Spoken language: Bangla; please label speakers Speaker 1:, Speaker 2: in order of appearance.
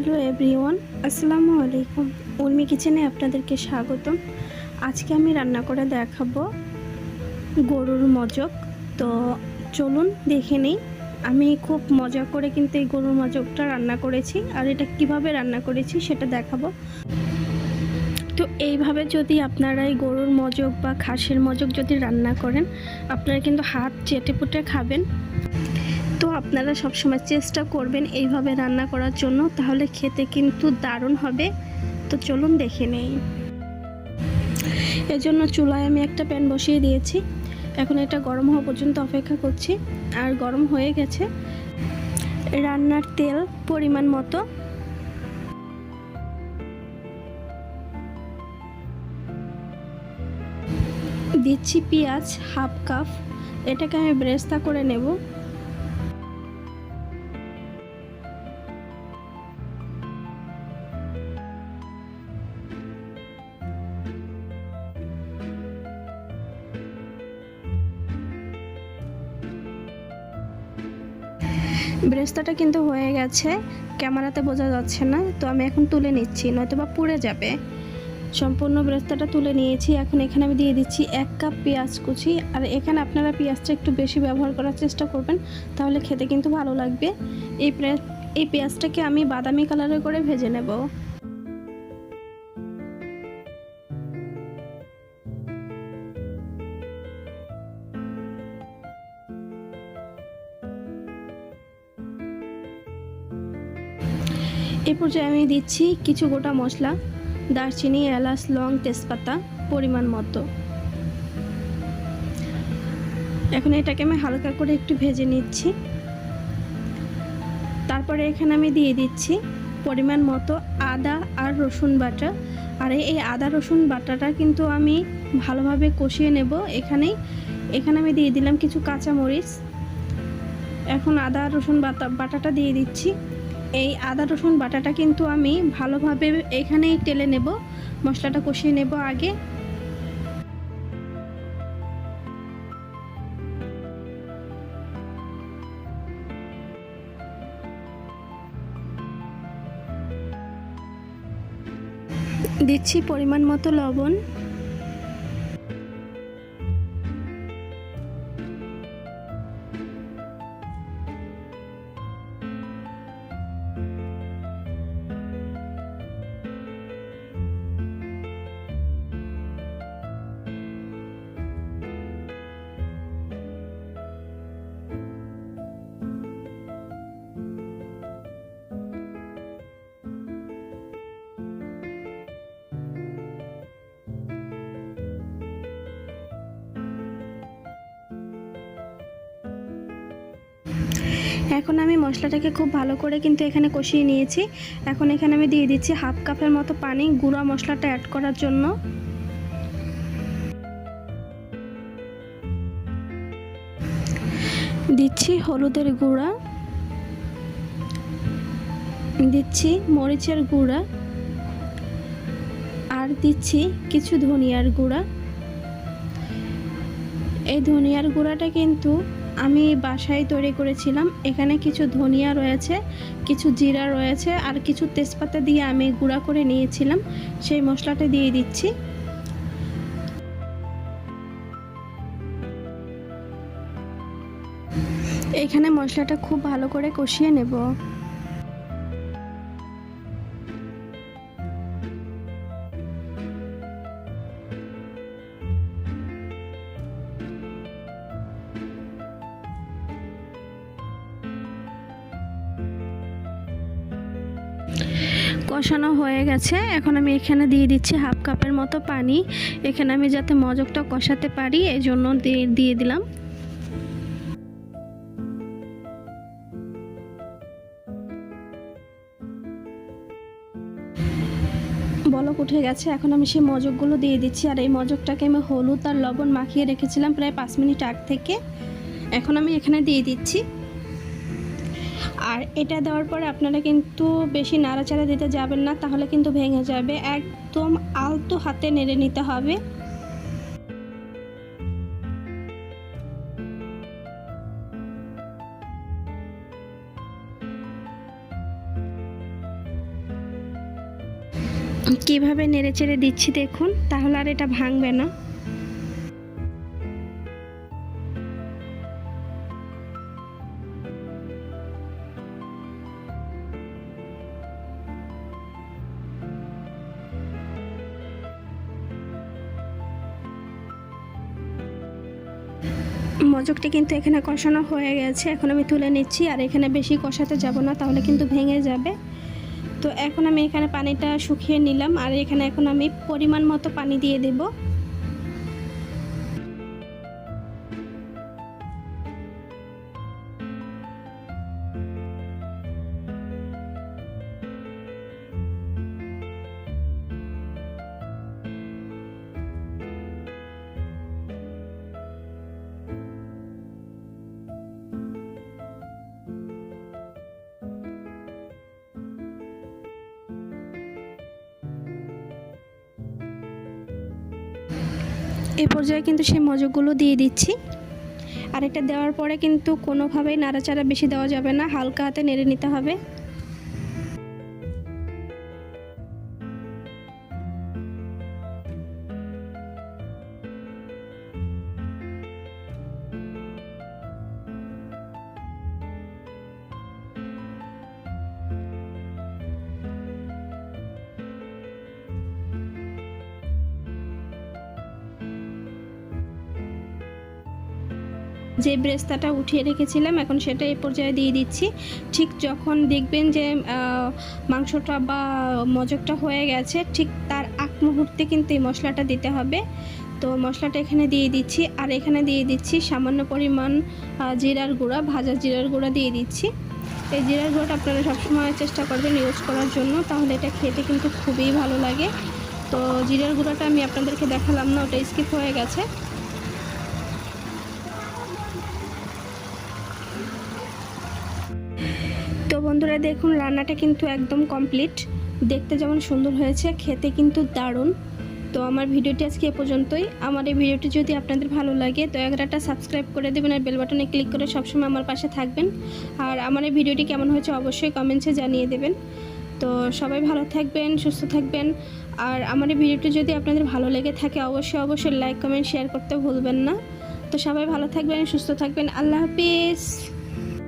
Speaker 1: হ্যালো এভরিওয়ান, আসসালামু আলাইকুম। উর্মি কিচেনে আপনাদেরকে স্বাগতম। আজকে আমি রান্না করে দেখাবো গরুর মজক। তো চলুন দেখে নিই, আমি খুব মজা করে কিন্তু এই গরুর মজকটা রান্না করেছি আর এটা কীভাবে রান্না করেছি সেটা দেখাবো। তো এইভাবে যদি আপনারা এই গরুর মজক বা খাসির মজক যদি রান্না করেন, আপনারা কিন্তু হাত চেটে পুটে খাবেন। তো আপনারা সবসময় চেষ্টা করবেন এইভাবে রান্না করার জন্য, তাহলে খেতে কিন্তু দারুণ হবে। তো চলুন দেখে নেই। এজন্য চুলায় আমি একটা প্যান বসিয়ে দিয়েছি। এখন এটা গরম হওয়া পর্যন্ত অপেক্ষা করছি। আর গরম হয়ে গেছে। রান্নার তেল পরিমাণ মতো। দিচ্ছি পেঁয়াজ হাফ কাপ। এটাকে আমি ব্রেস্তা করে নেব। ব্রেস্তাটা কিন্তু হয়ে গেছে। ক্যামেরাতে বোঝা যাচ্ছে না, তো আমি এখন তুলে নিচ্ছি, নয়তো বা পুড়ে যাবে। সম্পূর্ণ ব্রেস্তাটা তুলে নিয়েছি, এখন এখানে আমি দিয়ে দিচ্ছি এক কাপ পেঁয়াজ কুচি। আর এখানে আপনারা পেঁয়াজটা একটু বেশি ব্যবহার করার চেষ্টা করবেন, তাহলে খেতে কিন্তু ভালো লাগবে। এই এই পেঁয়াজটাকে আমি বাদামি কালারে করে ভেজে নেব। এ পর্যায়ে আমি দিচ্ছি কিছু গোটা মশলা, দারচিনি, এলাচ, লং তেজপাতা, পরিমাণ মতো। এখন এটাকে আমি হালকা করে একটু ভেজে নিচ্ছি। তারপরে এখানে আমি দিয়ে দিচ্ছি পরিমাণ মতো আদা আর রসুন বাটা। আর এই আদা রসুন বাটাটা কিন্তু আমি ভালোভাবে কষিয়ে নেব এখানেই। এখানে আমি দিয়ে দিলাম কিছু কাঁচামরিচ। এখন আদা রসুন বাটা বাটাটা দিয়ে দিচ্ছি। এই আদা, রসুন, বাটাটা কিন্তু আমি ভালোভাবে এখানেই টেলে নেব। মশলাটা কষিয়ে নেব আগে। দিচ্ছি পরিমাণ মতো লবণ। এখন আমি মশলাটাকে খুব ভালো করে কিন্তু এখানে কষিয়ে নিয়েছি। এখন এখানে আমি দিয়ে দিচ্ছি হাফ কাপের মতো পানি গুঁড়া মশলাটা অ্যাড করার জন্য। দিচ্ছি হলুদের গুঁড়া। দিচ্ছি মরিচের গুঁড়া। আর দিচ্ছি কিছু ধনিয়ার গুঁড়া। এই ধনিয়ার গুঁড়াটা কিন্তু আমি বাসায় তৈরি করেছিলাম। এখানে কিছু ধনিয়া রয়েছে, কিছু জিরা রয়েছে, আর কিছু তেজপাতা দিয়ে আমি গুঁড়া করে নিয়েছিলাম। সেই মশলাটা দিয়ে দিচ্ছি। এখানে মশলাটা খুব ভালো করে কষিয়ে নেব। কষানো হয়ে গেছে। এখন আমি এখানে দিয়ে দিচ্ছি হাফ কাপের মতো পানি। এখানে আমি যাতে মজকটা কষাতে পারি এই জন্য দিয়ে দিলাম। বলক উঠে গেছে। এখন আমি সেই মজকগুলো দিয়ে দিচ্ছি। আর এই মজকটাকে আমি হলুদ আর লবণ মাখিয়ে রেখেছিলাম প্রায় পাঁচ মিনিট আগ থেকে। এখন আমি এখানে দিয়ে দিচ্ছি। আর এটা দেওয়ার পরে আপনারা কিন্তু বেশি নাড়াচাড়া দিতে যাবেন না, তাহলে কিন্তু ভেঙে যাবে। একদম আলতো হাতে নেড়ে নিতে হবে। কীভাবে নেড়ে চেড়ে দিচ্ছি দেখুন, তাহলে আর এটা ভাঙবে না। মজকটি কিন্তু এখানে কষানো হয়ে গেছে। এখন আমি তুলে নিচ্ছি আর এখানে বেশি কষাতে যাব না, তাহলে কিন্তু ভেঙে যাবে। তো এখন আমি এখানে পানিটা শুকিয়ে নিলাম আর এখানে এখন আমি পরিমাণ মতো পানি দিয়ে দেব। এ পর্যায়ে কিন্তু সেই মজকগুলো দিয়ে দিচ্ছি। আর এটা দেওয়ার পরে কিন্তু কোনোভাবেই নাড়াচাড়া বেশি দেওয়া যাবে না, হালকা হাতে নেড়ে নিতে হবে। যে ব্রেস্তাটা উঠিয়ে রেখেছিলাম, এখন সেটা এই পর্যায়ে দিয়ে দিচ্ছি। ঠিক যখন দেখবেন যে মাংসটা বা মজকটা হয়ে গেছে, ঠিক তার আগ মুহূর্তে কিন্তু এই মশলাটা দিতে হবে। তো মশলাটা এখানে দিয়ে দিচ্ছি, আর এখানে দিয়ে দিচ্ছি সামান্য পরিমাণ জিরার গুঁড়া, ভাজা জিরার গুঁড়া দিয়ে দিচ্ছি। এই জিরার গুঁড়োটা আপনারা সবসময় চেষ্টা করবেন ইউজ করার জন্য, তাহলে এটা খেতে কিন্তু খুবই ভালো লাগে। তো জিরার গুঁড়োটা আমি আপনাদেরকে দেখালাম না, ওটা স্কিপ হয়ে গেছে। তো বন্ধুরা দেখুন, রান্নাটা কিন্তু একদম কমপ্লিট দেখতে যেমন সুন্দর হয়েছে, খেতে কিন্তু দারুণ। তো আমার ভিডিওটি আজকে এ পর্যন্তই। আমার এই ভিডিওটি যদি আপনাদের ভালো লাগে, তো একটা সাবস্ক্রাইব করে দেবেন আর বেল বাটনে ক্লিক করে সবসময় আমার পাশে থাকবেন। আর আমার এই ভিডিওটি কেমন হয়েছে অবশ্যই কমেন্টসে জানিয়ে দেবেন। তো সবাই ভালো থাকবেন, সুস্থ থাকবেন। আর আমার এই ভিডিওটি যদি আপনাদের ভালো লেগে থাকে, অবশ্যই অবশ্যই লাইক কমেন্ট শেয়ার করতে ভুলবেন না। তো সবাই ভালো থাকবেন, সুস্থ থাকবেন। আল্লাহ হাফিজ।